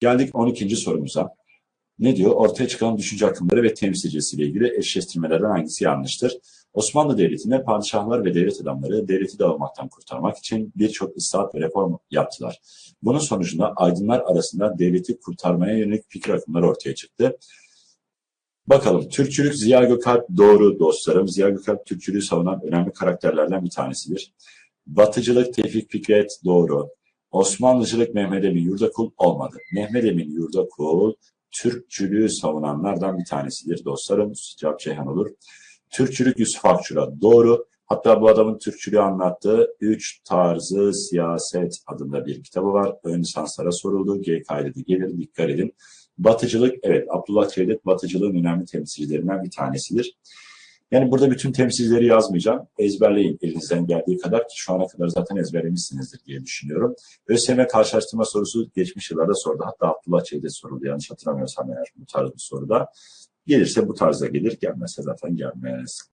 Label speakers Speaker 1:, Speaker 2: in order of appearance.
Speaker 1: Geldik 12. sorumuza. Ne diyor? Ortaya çıkan düşünce akımları ve temsilcisiyle ilgili eşleştirmelerden hangisi yanlıştır? Osmanlı Devleti'nde padişahlar ve devlet adamları devleti dağılmaktan kurtarmak için birçok ıslahat ve reform yaptılar. Bunun sonucunda aydınlar arasında devleti kurtarmaya yönelik fikir akımları ortaya çıktı. Bakalım Türkçülük Ziya Gökalp doğru dostlarım. Ziya Gökalp Türkçülüğü savunan önemli karakterlerden bir tanesidir. Batıcılık Tevfik Fikret doğru. Osmanlıcılık Mehmet Emin Yurdakul olmadı. Mehmet Emin Yurdakul Türkçülüğü savunanlardan bir tanesidir dostlarım. Cevap Ceyhan olur. Türkçülük Yusuf Akçura doğru. Hatta bu adamın Türkçülüğü anlattığı Üç Tarzı Siyaset adında bir kitabı var. Ön lisanslara soruldu. G kaydı gelir. Dikkat edin. Batıcılık, evet Abdullah Cevdet batıcılığın önemli temsilcilerinden bir tanesidir. Yani burada bütün temsilcileri yazmayacağım. Ezberleyin elinizden geldiği kadar ki şu ana kadar zaten ezberlemişsinizdir diye düşünüyorum. ÖSYM karşılaştırma sorusu geçmiş yıllarda sordu. Hatta Abdullah Cevdet soruldu yanlış hatırlamıyorsam eğer bu tarz bir soruda. Gelirse bu tarzda gelir, gelmezse zaten gelmez.